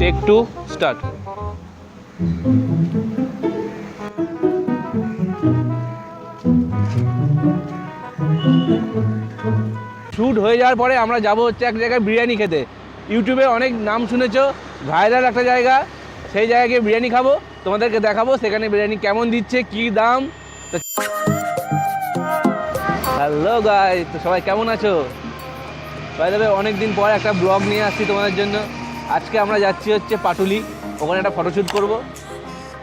Take two start shoot হয়ে যাওয়ার পরে আমরা যাব হচ্ছে এক জায়গায় বিরিয়ানি খেতে। ইউটিউবে অনেক নাম শুনেছো ভাইরাল একটা জায়গা, সেই জায়গায় গিয়ে বিরিয়ানি খাব, তোমাদেরকে দেখাবো সেখানে বিরিয়ানি কেমন দিচ্ছে, কি দাম। হ্যালো গাই তো সবাই কেমন আছো? ভাই অনেক দিন পর একটা ব্লগ নিয়ে আসছি তোমাদের জন্য। আজকে আমরা যাচ্ছি হচ্ছে পাটুলি। ওখানে একটা ফটোশ্যুট করব।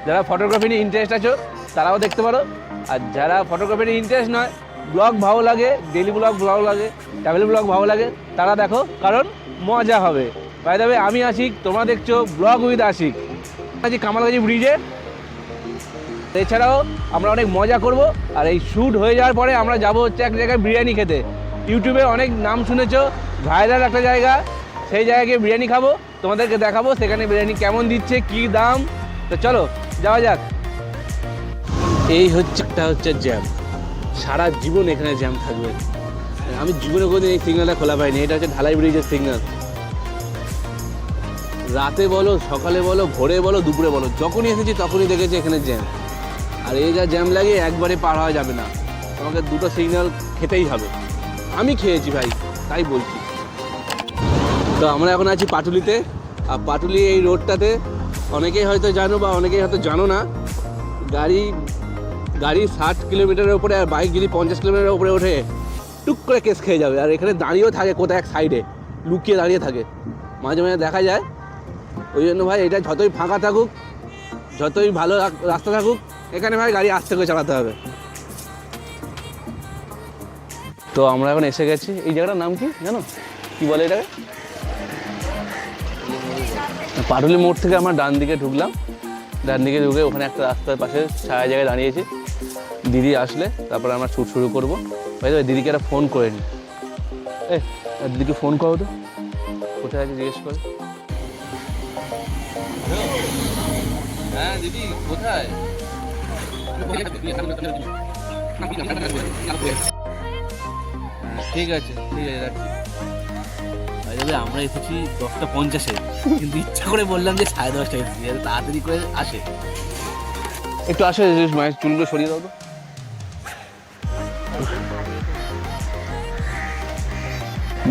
যারা ফটোগ্রাফি নিয়ে ইন্টারেস্ট আছো, তারাও দেখতে পারো। আর যারা ফটোগ্রাফি নিয়ে ইন্টারেস্ট নয় ব্লগ ভালো লাগে ডেলি ব্লগ ভালো লাগে ট্রাভেল ব্লগ ভালো লাগে, তারা দেখো, কারণ মজা হবে। ভাই দেবে আমি আশিক, তোমরা দেখছ ব্লগ উইথ আশিক। আছি কামালগাজি ব্রিজে এছাড়াও আমরা অনেক মজা করব, আর এই শ্যুট হয়ে যাওয়ার পরে আমরা যাব হচ্ছে এক জায়গায় বিরিয়ানি খেতে। ইউটিউবে অনেক নাম শুনেছো, ভাইরাল একটা জায়গা, সেই জায়গায় গিয়ে বিরিয়ানি খাব। তোমাদেরকে দেখাবো সেখানে বিরিয়ানি কেমন দিচ্ছে, কি দাম। তো চলো, যাওয়া যাক। এই হচ্ছে, একটা হচ্ছে জ্যাম সারা জীবন এখানে জ্যাম থাকবে। আমি জীবনে কোনোদিন এই সিগন্যালটা খোলা পাইনি, এটা হচ্ছে ঢালাই ব্রিজের সিগন্যাল রাতে বলো, সকালে বলো, ভোরে বলো, দুপুরে বলো, যখনই এসেছি তখনই দেখেছি এখানে জ্যাম আর এই যা জ্যাম লাগে একবারে পার হওয়া যাবে না। তোমাকে দুটো সিগন্যাল খেতেই হবে। আমি খেয়েছি ভাই, তাই বলছি। তো আমরা এখন আছি পাটুলিতে। আর পাটুলি এই রোডটাতে অনেকেই হয়তো জানো বা অনেকেই হয়তো জানো না, গাড়ি গাড়ি ষাট কিলোমিটারের উপরে আর বাইক যদি পঞ্চাশ কিলোমিটারের উপরে ওঠে, টুক করে কেস খেয়ে যাবে। আর এখানে দাঁড়িয়েও থাকে কোথায় এক সাইডে লুকিয়ে দাঁড়িয়ে থাকে। মাঝে মাঝে দেখা যায়। ওই জন্য ভাই এটা যতই ফাঁকা থাকুক, যতই ভালো রাস্তা থাকুক, এখানে ভাই গাড়ি আস্তে করে চালাতে হবে। তো আমরা এখন এসে গেছি। এই জায়গাটার নাম কি জানো? কি বলে এটাকে? পাটুলি মোড় থেকে আমরা ডান দিকে ঢুকলাম। ডান দিকে ঢুকে ওখানে একটা রাস্তার পাশে ছায়া জায়গায় দাঁড়িয়েছি। দিদি আসলে, তারপরে আমরা শুট শুরু করব। দিদিকে একটা ফোন করে নি। এ, দিদিকে ফোন করো তো। কোথায় আছে জিজ্ঞেস করে। হ্যাঁ ঠিক আছে ঠিক আছে, রাখছি। আরে আমরা এসেছি দশটা পঞ্চাশে। কিন্তু ইচ্ছা করে বললাম যে সাড়ে দশটা এসেছি তাড়াতাড়ি করে আসে। একটু আসে মায়ের চুলগুলো সরিয়ে দাও তো।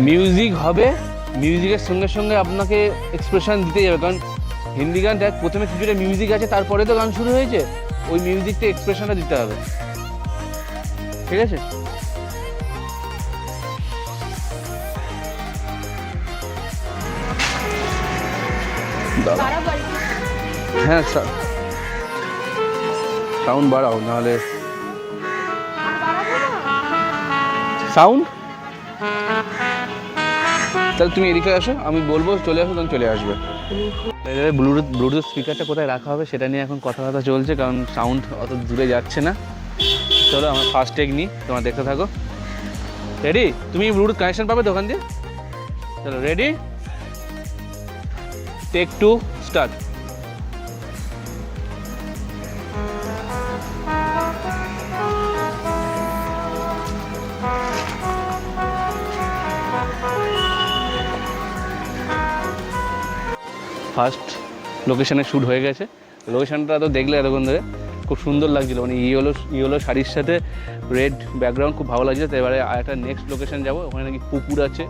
মিউজিক হবে, মিউজিকের সঙ্গে সঙ্গে আপনাকে এক্সপ্রেশন দিতে যাবে কারণ হিন্দি গান, দেখ, প্রথমে কিছুটা মিউজিক আছে, তারপরে তো গান শুরু হয়েছে, ওই মিউজিকটা এক্সপ্রেশনটা দিতে হবে। ঠিক আছে? হ্যাঁ সাউন্ড বাড়াও, নাহলে সাউন্ড? তাহলে তুমি এদিকে আসো, আমি বলব, চলে আসো, তখন চলে আসবে। ব্লুটুথ ব্লুটুথ স্পিকারটা কোথায় রাখা হবে সেটা নিয়ে এখন কথাবার্তা চলছে, কারণ সাউন্ড অত দূরে যাচ্ছে না। চলো, আমার ফার্স্ট টেক নিই, তোমার দেখতে থাকো। রেডি তুমি ব্লুটুথ কানেকশন পাবে দোকান দিয়ে? চলো ready take two start first লোকেশনে শ্যুট হয়ে গেছে। লোকেশনটা তো দেখলে এতক্ষণ ধরে খুব সুন্দর লাগছিল। মানে ইয়েলো ইয়েলো শাড়ির সাথে রেড ব্যাকগ্রাউন্ড খুব ভালো লাগছে তো এবারে আর একটা নেক্সট লোকেশন যাব। ওখানে নাকি পুকুর আছে।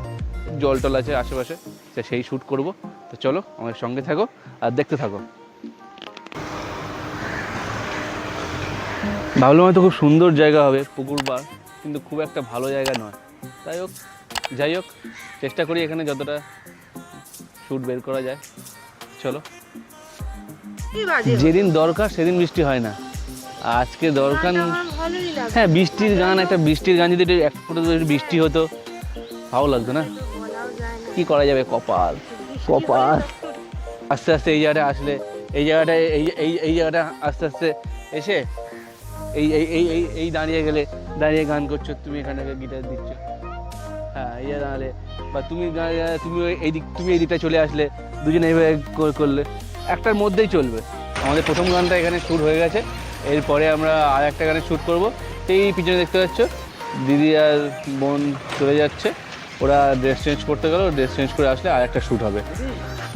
জল টল আছে আশেপাশে তো সেই শ্যুট করব। তো চলো আমার সঙ্গে থাকো আর দেখতে থাকো। ভাবলাম হয়তো খুব সুন্দর জায়গা হবে পুকুর বার কিন্তু খুব একটা ভালো জায়গা নয়। যাই হোক যাই হোক চেষ্টা করি এখানে যতটা শ্যুট বের করা যায়। চলো। যেদিন দরকার সেদিন বৃষ্টি হয় না। আজকে দরকার হ্যাঁ বৃষ্টির গান একটা বৃষ্টির গান যদি একটু এক ফোঁটা বৃষ্টি হতো ভালো লাগতো না? কি করা যাবে কপাল? কপাল? আস্তে আস্তে এই জায়গাটা আসলে, এই জায়গাটায় এই এই এই জায়গাটা আস্তে আস্তে এসে এই এই এই এই এই দাঁড়িয়ে গেলে, দাঁড়িয়ে গান করছ, তুমি এখানে গিটার দিচ্ছ। হ্যাঁ এই দাঁড়ালে, বা তুমি তুমি এই দিক তুমি এই দিকটা চলে আসলে, দুজনে এইভাবে করলে, একটার মধ্যেই চলবে। আমাদের প্রথম গানটা এখানে শ্যুট হয়ে গেছে, এরপরে আমরা আর একটা গানে শ্যুট করব। এই পিছনে দেখতে পাচ্ছ, দিদি আর বোন চলে যাচ্ছে। ওরা ড্রেস চেঞ্জ করতে গেলো ড্রেস চেঞ্জ করে আসলে আর একটা শ্যুট হবে।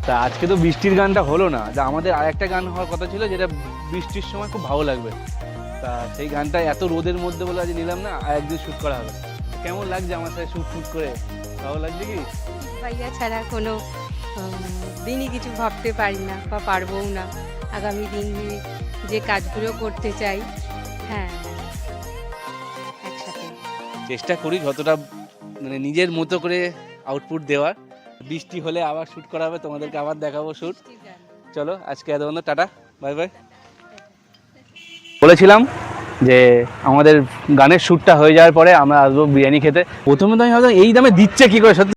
তা আজকে তো বৃষ্টির গানটা হলো না। যা আমাদের আরেকটা গান হওয়ার কথা ছিল যেটা বৃষ্টির সময় খুব ভালো লাগবে। তা সেই গানটা এত রোদের মধ্যে বলে আজ নিলাম না আর একদিন শ্যুট করা হবে। কেমন লাগছে আমার সাথে শ্যুট শ্যুট করে? ভালো লাগছে কি? ভাইয়া ছাড়া কোনো দিনই কিছু ভাবতে পারি না বা পারবও না। আগামী দিন যে কাজগুলো করতে চাই হ্যাঁ একসাথে। চেষ্টা করি যতটা মানে নিজের মতো করে আউটপুট দেওয়ার। বৃষ্টি হলে আবার শ্যুট করা হবে তোমাদেরকে আবার দেখাবো শ্যুট চলো আজকে এত বন্ধু টাটা বাই বাই বলেছিলাম যে আমাদের গানের শ্যুটটা হয়ে যাওয়ার পরে আমরা আসব বিরিয়ানি খেতে। প্রথমে তো আমি ভাবলাম এই দামে দিচ্ছে কি করে? সত্যি